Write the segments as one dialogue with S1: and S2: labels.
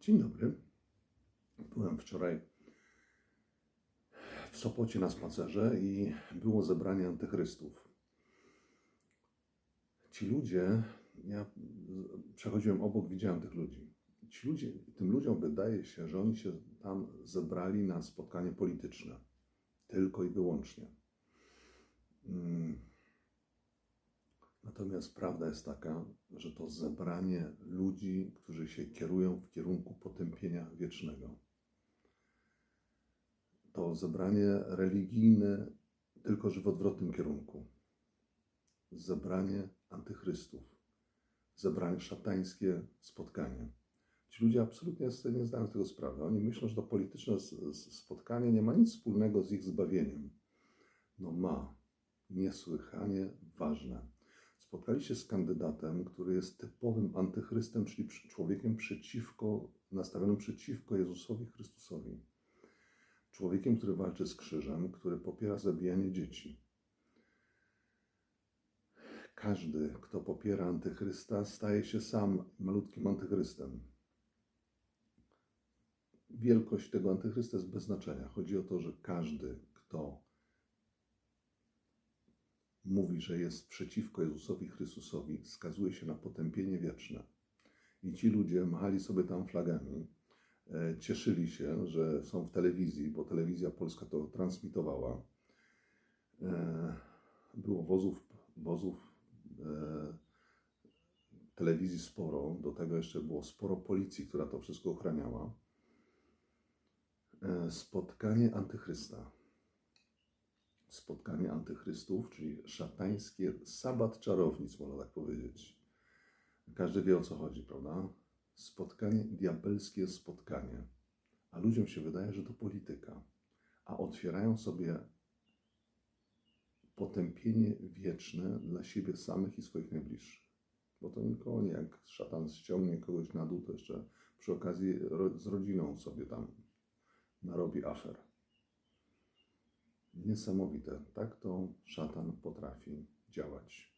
S1: Dzień dobry. Byłem wczoraj w Sopocie na spacerze i było zebranie antychrystów. Ci ludzie, ja przechodziłem obok, widziałem tych ludzi. Ci ludzie, tym ludziom wydaje się, że oni się tam zebrali na spotkanie polityczne. Tylko i wyłącznie. Mm. Natomiast prawda jest taka, że to zebranie ludzi, którzy się kierują w kierunku potępienia wiecznego. To zebranie religijne, tylko że w odwrotnym kierunku. Zebranie antychrystów. Zebranie szatańskie spotkanie. Ci ludzie absolutnie sobie nie zdają z tego sprawy. Oni myślą, że to polityczne spotkanie nie ma nic wspólnego z ich zbawieniem. No ma. Niesłychanie ważne spotkali się z kandydatem, który jest typowym antychrystem, czyli człowiekiem przeciwko, nastawionym przeciwko Jezusowi Chrystusowi. Człowiekiem, który walczy z krzyżem, który popiera zabijanie dzieci. Każdy, kto popiera antychrysta, staje się sam malutkim antychrystem. Wielkość tego antychrysta jest bez znaczenia. Chodzi o to, że każdy, kto mówi, że jest przeciwko Jezusowi Chrystusowi, skazuje się na potępienie wieczne. I ci ludzie machali sobie tam flagami, e, cieszyli się, że są w telewizji, bo telewizja polska to transmitowała. E, Było wozów, wozów e, telewizji sporo, do tego jeszcze było sporo policji, która to wszystko ochraniała. Spotkanie antychrysta spotkanie antychrystów, czyli szatańskie sabat czarownic, można tak powiedzieć. Każdy wie o co chodzi, prawda? Spotkanie, diabelskie spotkanie. A ludziom się wydaje, że to polityka. A otwierają sobie potępienie wieczne dla siebie samych i swoich najbliższych. Bo to nie, jak szatan ściągnie kogoś na dół, to jeszcze przy okazji z rodziną sobie tam narobi afer. Niesamowite. Tak to szatan potrafi działać.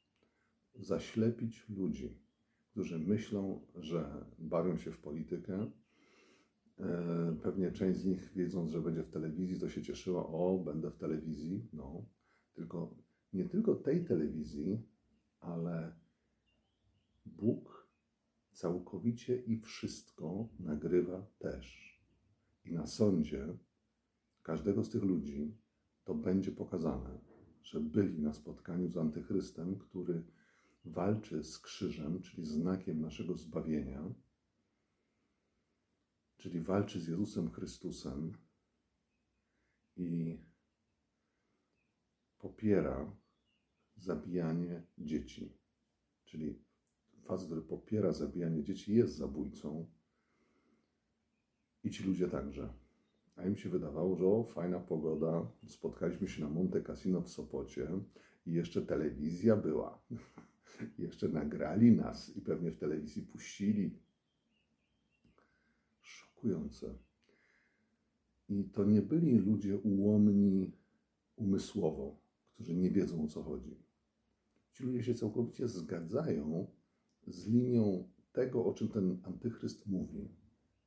S1: Zaślepić ludzi, którzy myślą, że bawią się w politykę. E, Pewnie część z nich, wiedząc, że będzie w telewizji, to się cieszyła, o, będę w telewizji. No, tylko nie tylko tej telewizji, ale Bóg całkowicie i wszystko nagrywa też. I na sądzie każdego z tych ludzi to będzie pokazane, że byli na spotkaniu z Antychrystem, który walczy z krzyżem, czyli znakiem naszego zbawienia, czyli walczy z Jezusem Chrystusem i popiera zabijanie dzieci. Czyli facet, który popiera zabijanie dzieci, jest zabójcą i ci ludzie także. A im się wydawało, że o, fajna pogoda, spotkaliśmy się na Monte Cassino w Sopocie i jeszcze telewizja była. jeszcze nagrali nas i pewnie w telewizji puścili. Szokujące. I to nie byli ludzie ułomni umysłowo, którzy nie wiedzą o co chodzi. Ci ludzie się całkowicie zgadzają z linią tego, o czym ten antychryst mówi,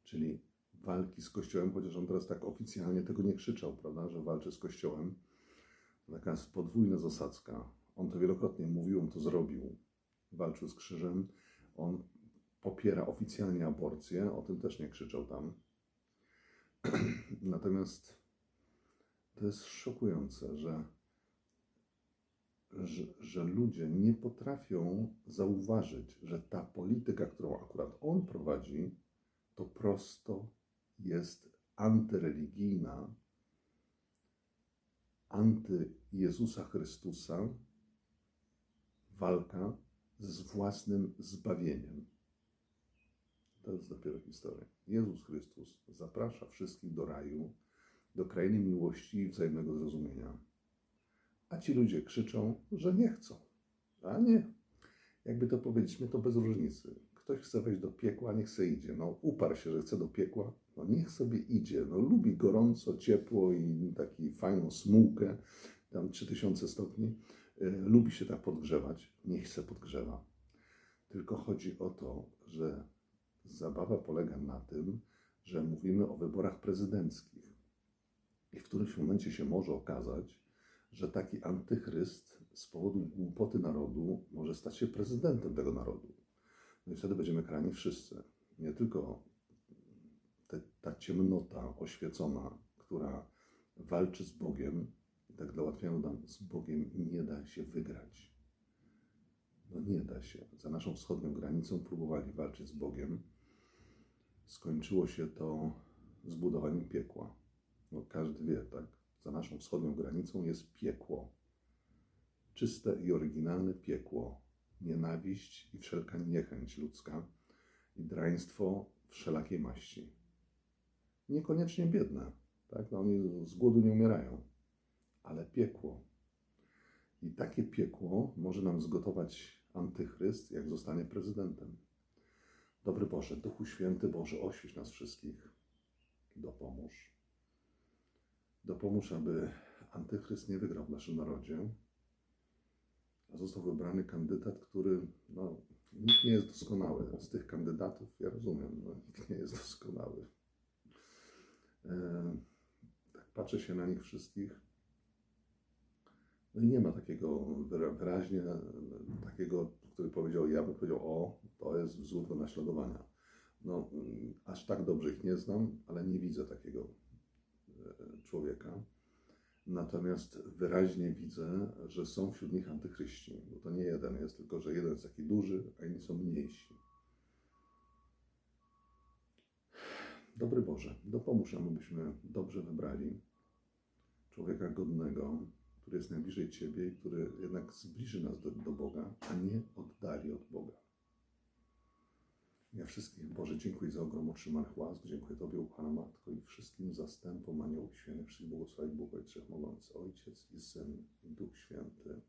S1: czyli walki z Kościołem, chociaż on teraz tak oficjalnie tego nie krzyczał, prawda, że walczy z Kościołem. Taka jest podwójna zasadzka. On to wielokrotnie mówił, on to zrobił. Walczył z krzyżem. On popiera oficjalnie aborcję, o tym też nie krzyczał tam. Natomiast to jest szokujące, że, że, że ludzie nie potrafią zauważyć, że ta polityka, którą akurat on prowadzi, to prosto jest antyreligijna, anty Jezusa Chrystusa walka z własnym zbawieniem. To jest dopiero historia. Jezus Chrystus zaprasza wszystkich do raju, do krainy miłości i wzajemnego zrozumienia. A ci ludzie krzyczą, że nie chcą. A nie. Jakby to powiedzieć, to bez różnicy. Ktoś chce wejść do piekła, niech se idzie. No, uparł się, że chce do piekła, no niech sobie idzie. No, lubi gorąco, ciepło i taki fajną smułkę, tam 3000 stopni. Y, lubi się tak podgrzewać, niech se podgrzewa. Tylko chodzi o to, że zabawa polega na tym, że mówimy o wyborach prezydenckich. I w którymś momencie się może okazać, że taki antychryst z powodu głupoty narodu może stać się prezydentem tego narodu. No i wtedy będziemy karani wszyscy. Nie tylko te, ta ciemnota oświecona, która walczy z Bogiem, i tak dla ułatwienia dodam, z Bogiem nie da się wygrać. No nie da się. Za naszą wschodnią granicą próbowali walczyć z Bogiem. Skończyło się to zbudowaniem piekła. No każdy wie, tak? Za naszą wschodnią granicą jest piekło. Czyste i oryginalne piekło. Nienawiść i wszelka niechęć ludzka i draństwo wszelakiej maści. Niekoniecznie biedne, tak? No oni z głodu nie umierają, ale piekło. I takie piekło może nam zgotować antychryst, jak zostanie prezydentem. Dobry Boże, Duchu Święty Boże, oświeć nas wszystkich. Dopomóż. Dopomóż, aby antychryst nie wygrał w naszym narodzie, został wybrany kandydat, który, no, nikt nie jest doskonały. Z tych kandydatów, ja rozumiem, no, nikt nie jest doskonały. E, tak patrzę się na nich wszystkich. No i nie ma takiego wyra- wyraźnie, takiego, który powiedział, ja bym powiedział, o, to jest wzór do naśladowania. No, mm, aż tak dobrze ich nie znam, ale nie widzę takiego e, człowieka. Natomiast wyraźnie widzę, że są wśród nich antychryści, bo to nie jeden jest, tylko że jeden jest taki duży, a inni są mniejsi. Dobry Boże, dopomóż nam, abyśmy dobrze wybrali człowieka godnego, który jest najbliżej Ciebie i który jednak zbliży nas do, do Boga, a nie oddali od Boga. Ja wszystkim, Boże, dziękuję za ogrom otrzymanych łask, dziękuję Tobie, ukochana Matko, i wszystkim zastępom aniołów świętych, wszystkich błogosławić Bóg Ojciec Wszechmogący, Ojciec i Syn i Duch Święty.